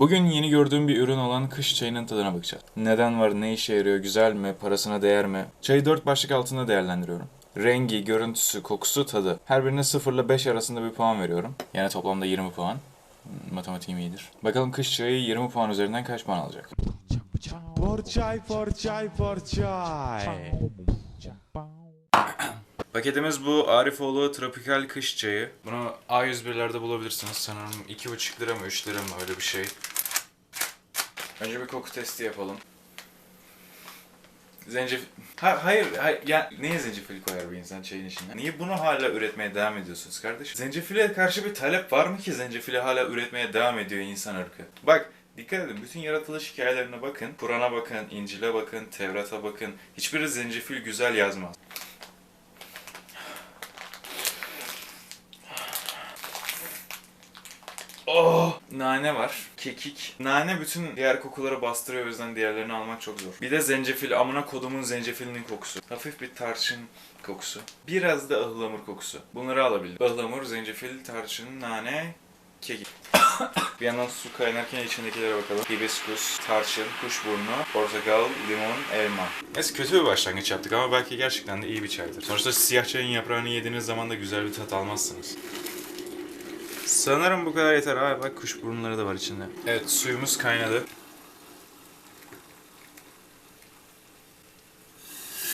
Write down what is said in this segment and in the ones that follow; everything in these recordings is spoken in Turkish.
Bugün yeni gördüğüm bir ürün olan kış çayının tadına bakacağız. Neden var, ne işe yarıyor, güzel mi, parasına değer mi? Çayı 4 başlık altında değerlendiriyorum. Rengi, görüntüsü, kokusu, tadı. Her birine 0 ile 5 arasında bir puan veriyorum. Yani toplamda 20 puan. Hmm, Matematiğim iyidir. Bakalım kış çayı 20 puan üzerinden kaç puan alacak? Porçay, porçay, porçay. Paketimiz bu Arifoğlu Tropikal Kış Çayı. Bunu A101'lerde bulabilirsiniz. Sanırım 2,5 lira mı 3 lira mı öyle bir şey. Önce bir koku testi yapalım. Zencefil... Ha, hayır, hayır, ya neye zencefil koyar bir insan çayın içine? Niye bunu hala üretmeye devam ediyorsunuz kardeşim? Zencefile karşı bir talep var mı ki zencefili hala üretmeye devam ediyor insan ırkı? Bak, dikkat edin bütün yaratılış hikayelerine bakın. Kur'an'a bakın, İncil'e bakın, Tevrat'a bakın. Hiçbiri zencefil güzel yazmaz. Nane var. Kekik. Nane bütün diğer kokuları bastırıyor o yüzden diğerlerini almak çok zor. Bir de zencefil. Amına kodumun zencefilinin kokusu. Hafif bir tarçın kokusu. Biraz da ıhlamur kokusu. Bunları alabildim. Ihlamur, zencefil, tarçın, nane, kekik. bir yandan su kaynarken içindekilere bakalım. Hibiskus, tarçın, kuşburnu, portakal, limon, elma. Neyse kötü bir başlangıç yaptık ama belki gerçekten de iyi bir çaydır. Sonuçta siyah çayın yaprağını yediğiniz zaman da güzel bir tat almazsınız. Sanırım bu kadar yeter. Aa bak kuş burunları da var içinde. Evet suyumuz kaynadı.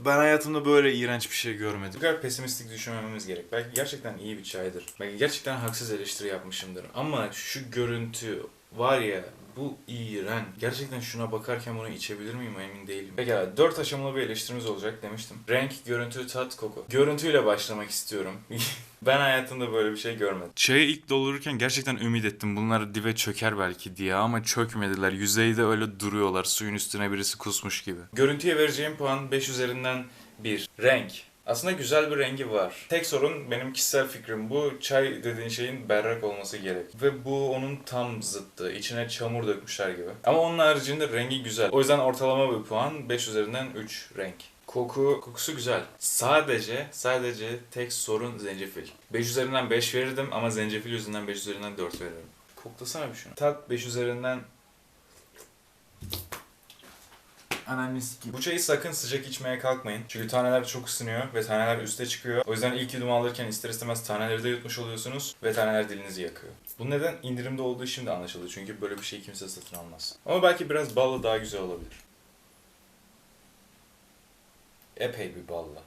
Ben hayatımda böyle iğrenç bir şey görmedim. Bu kadar pesimistik düşünmememiz gerek. Belki gerçekten iyi bir çaydır. Belki gerçekten haksız eleştiri yapmışımdır. Ama şu görüntü var ya bu iğren. Gerçekten şuna bakarken bunu içebilir miyim emin değilim. Pekala dört aşamalı bir eleştirimiz olacak demiştim. Renk, görüntü, tat, koku. Görüntüyle başlamak istiyorum. ben hayatımda böyle bir şey görmedim. Çayı ilk doldururken gerçekten ümit ettim. Bunlar dibe çöker belki diye ama çökmediler. Yüzeyde öyle duruyorlar. Suyun üstüne birisi kusmuş gibi. Görüntüye vereceğim puan 5 üzerinden 1. Renk. Aslında güzel bir rengi var. Tek sorun benim kişisel fikrim bu. Çay dediğin şeyin berrak olması gerek. Ve bu onun tam zıttı. İçine çamur dökmüşler gibi. Ama onun haricinde rengi güzel. O yüzden ortalama bir puan 5 üzerinden 3 renk. Koku, kokusu güzel. Sadece, sadece tek sorun zencefil. 5 üzerinden 5 verirdim ama zencefil yüzünden 5 üzerinden 4 veririm. Koklasana bir şunu. Tat 5 üzerinden Anneannesi gibi. Bu çayı sakın sıcak içmeye kalkmayın. Çünkü taneler çok ısınıyor ve taneler üste çıkıyor. O yüzden ilk yudum alırken ister istemez taneleri de yutmuş oluyorsunuz ve taneler dilinizi yakıyor. Bu neden indirimde olduğu şimdi anlaşıldı. Çünkü böyle bir şey kimse satın almaz. Ama belki biraz balla daha güzel olabilir. Epey bir balla.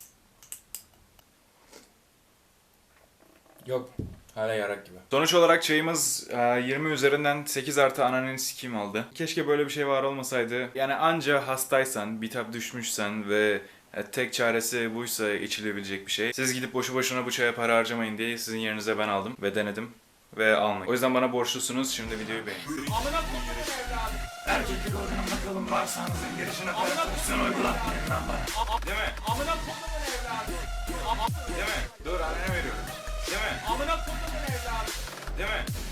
Yok. Hala yarak gibi. Sonuç olarak çayımız e, 20 üzerinden 8 artı ananın sikim aldı. Keşke böyle bir şey var olmasaydı. Yani anca hastaysan, bitap düşmüşsen ve e, tek çaresi buysa içilebilecek bir şey. Siz gidip boşu boşuna bu çaya para harcamayın diye sizin yerinize ben aldım ve denedim ve almayın. O yüzden bana borçlusunuz. Şimdi videoyu beğenin. Erkeklik organımda kalın bağırsağınızın girişine parasını uygulatmayın lan bana. Değil mi? Amına kodumun evladı. Değil mi? Dur annene veriyorum. Değil mi?